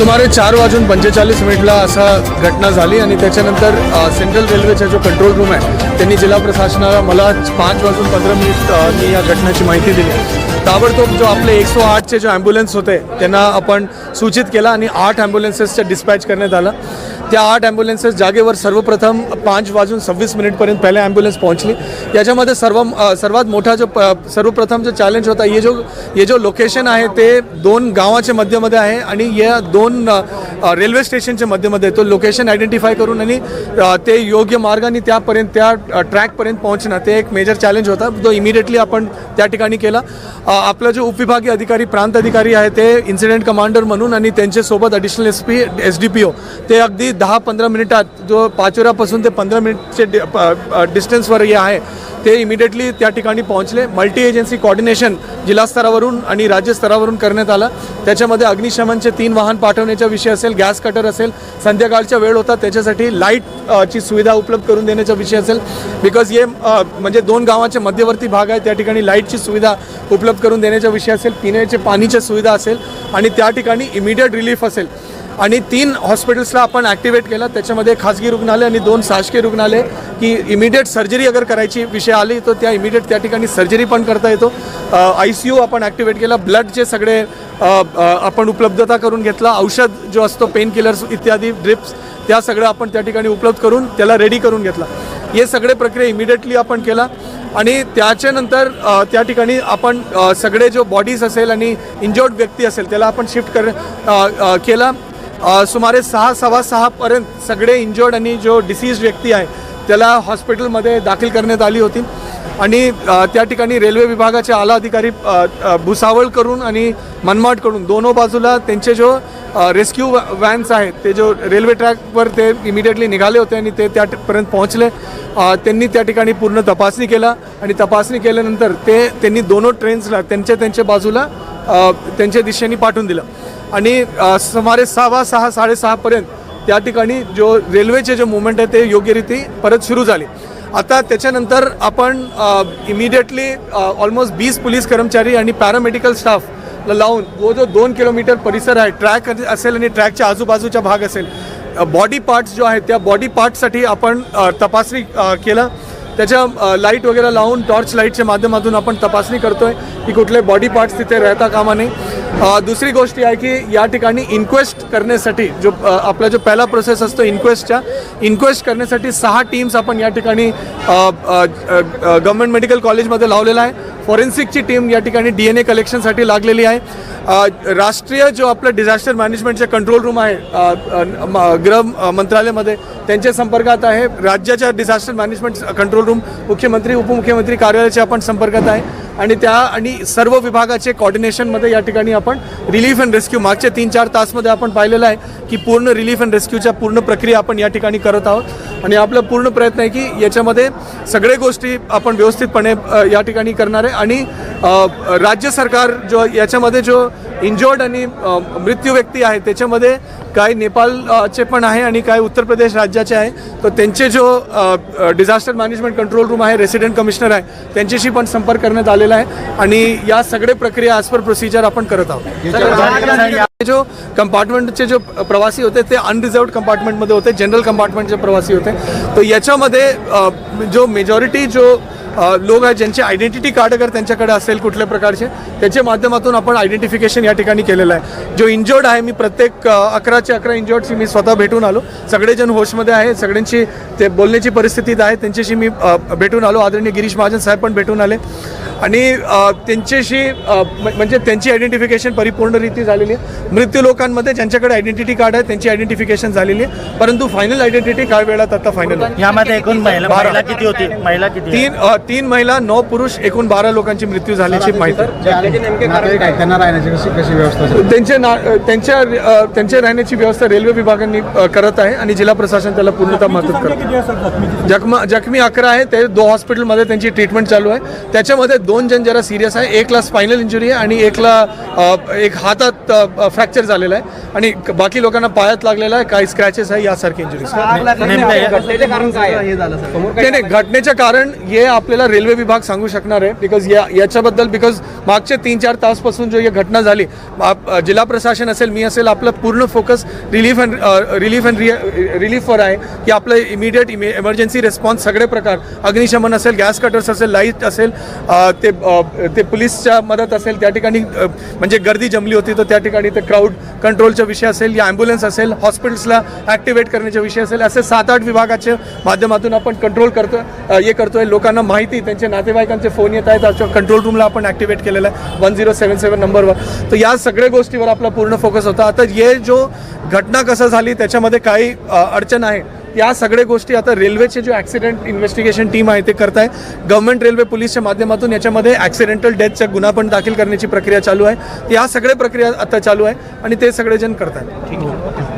सुमारे चार वाजून पंचेचाळीस मिनिटला असा घटना झाली आणि त्याच्यानंतर सेंट्रल रेल्वेचा जो कंट्रोल रूम आहे त्यांनी जिल्हा प्रशासनाला मला पाच वाजून पंधरा मिनिट मी या घटनेची माहिती दिली. ताबडतोब जो आपले एकशे आठचे जो ॲम्ब्युलन्स होते त्यांना आपण सूचित केला आणि आठ ॲम्ब्युलन्सेसचं डिस्पॅच करण्यात आलं. त्या आठ ॲम्ब्युलन्सेस जागेवर सर्वप्रथम पाच वाजून सव्वीस मिनिटपर्यंत पहिले ॲम्ब्युलन्स पोहोचली. याच्यामध्ये सर्व सर्वात मोठा जो प सर्वप्रथम जो चॅलेंज होता ये जो ये जो लोकेशन आहे ते दोन गावाच्या मध्यमध्ये आहे आणि या दोन रेल्वे स्टेशनच्या मध्यमध्ये तो लोकेशन आयडेंटिफाय करून आणि ते योग्य मार्गाने त्यापर्यंत त्या ट्रॅकपर्यंत पोहोचणं ते एक मेजर चॅलेंज होता. तो इमिडिएटली आपण त्या ठिकाणी केला. आपला जो उपविभागीय अधिकारी प्रांत अधिकारी आहे ते इन्सिडेंट कमांडर म्हणून आणि त्यांच्यासोबत additional S P S D P O ते अगदी दहा पंधरा मिनिटात जो पाचोऱ्यापासून ते पंधरा मिनिटचे डि- डिस्टन्सवर हे आहे ते इमिडिएटली त्या ठिकाणी पोहोचले. मल्टी एजन्सी कॉर्डिनेशन जिल्हास्तरावरून आणि राज्यस्तरावरून करण्यात आलं. त्याच्यामध्ये अग्निशमनचे तीन वाहन पाठवण्याचा विषय असेल गॅस कटर असेल संध्याकाळचा वेळ होता त्याच्यासाठी लाइट ची सुविधा उपलब्ध करून देण्याचा विषय असेल. बिकॉज ये म्हणजे दोन गावाचे मध्यवर्ती भाग आहे त्या ठिकाणी लाईटची सुविधा उपलब्ध करून देण्याचा विषय असेल पिण्याचे पाणीच्या सुविधा असेल आणि त्या ठिकाणी इमिडिएट रिलीफ असेल. आणि तीन हॉस्पिटल्सला आपण ॲक्टिवेट केलं. त्याच्यामध्ये खाजगी रुग्णालय आणि दोन शासकीय रुग्णालय की इमिडिएट सर्जरी अगर करायची विषय आली तर त्या इमिडिएट त्या ठिकाणी सर्जरी पण करता येतो. आय सी यू आपण ॲक्टिवेट केला. ब्लडचे सगळे आपण उपलब्धता करून घेतला. औषध जो असतो पेन किलर्स इत्यादी ड्रिप्स त्या सगळं आपण त्या ठिकाणी उपलब्ध करून त्याला रेडी करून घेतला. हे सगळे प्रक्रिया इमिडिएटली आपण केला. आणि त्याच्यानंतर त्या ठिकाणी आपण सगळे जो बॉडीज असेल आणि इंजर्ड व्यक्ती असेल त्याला आपण शिफ्ट कर केला. सुमारे सहा सव्वा सहापर्यंत सगळे इंजर्ड आणि जो डिसीज व्यक्ती आहे त्याला हॉस्पिटलमध्ये दाखल करण्यात आली होती. आणि त्या ठिकाणी रेल्वे विभागाचे आला अधिकारी भुसावळ करून आणि मनमाडकडून दोनो बाजूला त्यांचे जो रेस्क्यू व्हॅन्स आहेत ते जो रेल्वे ट्रॅकवर ते इमिडिएटली निघाले होते आणि ते त्यापर्यंत पोहोचले. त्यांनी त्या ठिकाणी पूर्ण तपासणी केला आणि तपासणी केल्यानंतर ते त्यांनी दोनो ट्रेन्सला त्यांच्या त्यांच्या बाजूला त्यांच्या दिशेने पाठवून दिलं. आणि सुमारे सहावा सहा साडेसहापर्यंत त्या ठिकाणी जो रेल्वेचे जे मुवमेंट आहे ते योग्यरीती परत सुरू झाले. आता त्याच्यानंतर आपण इमिडिएटली ऑलमोस्ट वीस पोलीस कर्मचारी आणि पॅरामेडिकल स्टाफला लावून वो जो दोन किलोमीटर परिसर आहे ट्रॅक असेल आणि ट्रॅकच्या आजूबाजूचा भाग असेल बॉडी पार्ट्स जो आहेत त्या बॉडी पार्टसाठी आपण तपासणी केलं. त्याच्या लाइट वगैरे लावून टॉर्च लाईटच्या माध्यमातून आपण तपासणी करतोय की कुठले बॉडी पार्ट्स तिथे राहता कामा नये. दुसरी गोष्ट आहे की या ठिकाणी इन्क्वेस्ट करण्यासाठी जो आपला जो पहिला प्रोसेस असतो इन्क्वेस्टच्या इन्क्वेस्ट करण्यासाठी सहा टीम्स आपण या ठिकाणी गव्हर्नमेंट मेडिकल कॉलेजमध्ये लावलेला आहे. फॉरेन्सिकची टीम या ठिकाणी डी एन ए कलेक्शनसाठी लागलेली आहे. राष्ट्रीय जो आपलं डिझास्टर मॅनेजमेंटचे कंट्रोल रूम आहे म- गृह मंत्रालयामध्ये त्यांच्या संपर्कात आहे. राज्याच्या डिझास्टर मॅनेजमेंट कंट्रोल रूम मुख्यमंत्री उपमुख्यमंत्री कार्यालयाच्या आपण संपर्कात आहे. आणि त्या आणि सर्व विभागाचे कॉर्डिनेशनमध्ये या ठिकाणी आपण रिलीफ अँड रेस्क्यू मागच्या तीन चार तासमध्ये आपण पाहिलेलं आहे की पूर्ण रिलीफ अँड रेस्क्यूच्या पूर्ण प्रक्रिया आपण या ठिकाणी करत आहोत. आणि आपला पूर्ण प्रयत्न आहे की याच्यामध्ये सगळे गोष्टी आपण व्यवस्थितपणे या ठिकाणी करणार आहे. आणि राज्य सरकार जो याच्यामध्ये जो इंजर्ड आणि मृत्यू व्यक्ती आहे. त्याच्यामध्ये काय नेपाळचे पण आहे आणि काय उत्तर प्रदेश राज्याचे आहे. तर त्यांचे जो डिझास्टर मॅनेजमेंट कंट्रोल रूम आहे रेसिडेंट कमिशनर आहे त्यांच्याशी पण संपर्क करण्यात आलेला आहे. आणि या सगळे प्रक्रिया ॲज पर प्रोसिजर आपण करत आहोत. जो कंपार्टमेंटचे जो प्रवासी होते ते अनरिझर्वड कंपार्टमेंटमध्ये होते जनरल कंपार्टमेंटचे प्रवासी होते. तर याच्यामध्ये जो मेजॉरिटी जो लोक आहेत ज्यांचे आयडेंटिटी कार्ड अगर त्यांच्याकडे असेल कुठल्या प्रकारचे त्याच्या माध्यमातून आपण आयडेंटिफिकेशन या ठिकाणी केलेलं आहे. जो इंजर्ड आहे मी प्रत्येक अकराचे अकरा इंजर्डची मी स्वतः भेटून आलो. सगळेजण होशमध्ये आहे सगळ्यांची ते बोलण्याची परिस्थिती आहे त्यांच्याशी मी भेटून आलो. आदरणीय गिरीश महाजन साहेब पण भेटून आले. आणि त्यांच्याशी म्हणजे त्यांची आयडेंटिफिकेशन परिपूर्णरीती झालेली आहे. मृत्यू लोकांमध्ये ज्यांच्याकडे आयडेंटिटी कार्ड आहे त्यांची आयडेंटिफिकेशन झालेली आहे. परंतु फायनल आयडेंटिटी काय वेळात आता फायनल यामध्ये एकूण महिला किती होती? महिला किती तीन तीन महिला नऊ पुरुष एकूण बारा लोकांची मृत्यू झाल्याची माहिती? त्यांच्या ना त्यांच्या त्यांच्या राहण्याची व्यवस्था रेल्वे विभागाने करत आहे आणि जिल्हा प्रशासन त्याला पूर्णतः मदत करत जखम जखमी अकरा आहे ते दो हॉस्पिटलमध्ये त्यांची ट्रीटमेंट चालू आहे. त्याच्यामध्ये दोन जण जरा सिरियस आहे. एकला स्पायनल इंजुरी आहे आणि एकला एक हातात फ्रॅक्चर झालेला आहे. आणि क- बाकी लोकांना पायात लागलेला आहे. काही स्क्रॅचेस आहे यासारखे इंजुरीज घटनेचे कारण काय हे झालं सर. समोर नाही घटनेचं कारण हे आपल्याला रेल्वे विभाग सांगू शकणार आहे. बिकॉज या याच्याबद्दल बिकॉज मागचे तीन चार तासपासून जो ही घटना झाली जिल्हा प्रशासन असेल मी असेल आपलं पूर्ण focus relief and relief and रिलीफवर आहे. की आपलं इमिडिएट एमर्जन्सी रिस्पॉन्स सगळे प्रकार अग्निशमन असेल गॅस कटर्स असेल लाइट असेल ते ते पोलीसच्या मदत असेल त्या ठिकाणी म्हणजे गर्दी जमली होती तर त्या ठिकाणी ते क्राऊड कंट्रोलचा विषय असेल या ॲम्ब्युलन्स असेल हॉस्पिटल्सला ॲक्टिवेट करण्याचा विषय असेल असे सात आठ विभागाच्या माध्यमातून आपण कंट्रोल करतो अ, हे करतोय. लोकांना माहिती त्यांच्या नातेवाईकांचे फोन येत आहेत कंट्रोल रूमला आपण ॲक्टिवेट केलेलं आहे. वन झिरो सेवन सेवन नंबरवर तर या सगळ्या गोष्टीवर आपला पूर्ण फोकस होता. आता हे जो घटना कसं झाली त्याच्यामध्ये काही अडचण आहे. या सगळ्या गोष्टी आता रेल्वेचे जो ॲक्सिडेंट इन्व्हेस्टिगेशन टीम आहे ते करत आहे गव्हर्नमेंट रेल्वे पोलीसच्या माध्यमातून याच्यामध्ये ॲक्सिडेंटल डेथचा गुन्हा पण दाखल करण्याची प्रक्रिया चालू आहे. या सगळ्या प्रक्रिया आता चालू आहे आणि ते सगळेजण करत आहेत